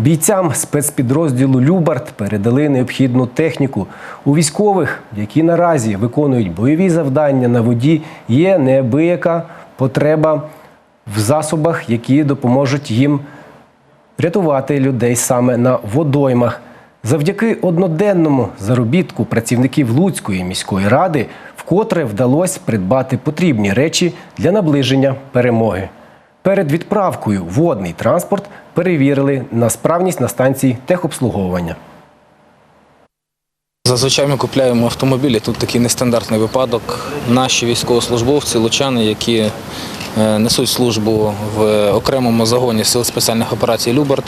Бійцям спецпідрозділу Любард передали необхідну техніку. У військових, які наразі виконують бойові завдання на воді, є неабияка потреба в засобах, які допоможуть їм рятувати людей саме на водоймах. Завдяки одноденному заробітку працівників Луцької міської ради вкотре вдалося придбати потрібні речі для наближення перемоги. Перед відправкою водний транспорт перевірили на справність на станції техобслуговування. Зазвичай ми купляємо автомобілі. Тут такий нестандартний випадок. Наші військовослужбовці, лучани, які несуть службу в окремому загоні сил спеціальних операцій Люберт,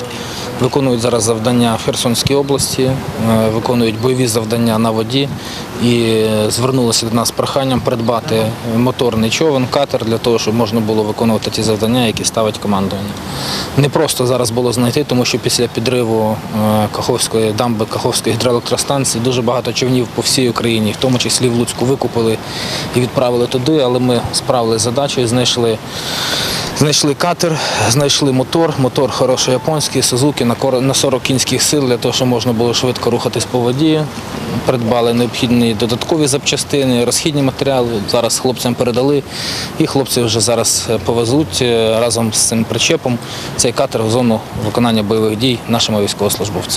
виконують зараз завдання в Херсонській області, е, виконують бойові завдання на воді і звернулися до нас з проханням придбати моторний човен, катер для того, щоб можна було виконувати ті завдання, які ставить командування. Не просто зараз було знайти, тому що після підриву е, Каховської дамби Каховської гідроелектростанції дуже багато човнів по всій Україні, в тому числі в Луцьку, викупили і відправили туди, але ми справили задачу і знайшли. Знайшли катер, знайшли мотор, мотор хороший японський, Сузуки на 40 кінських сил для того, щоб можна було швидко рухатись по воді. Придбали необхідні додаткові запчастини, розхідні матеріали. Зараз хлопцям передали, і хлопці вже зараз е, повезуть е, разом з цим причепом цей катер в зону виконання бойових дій нашими військовослужбовцям.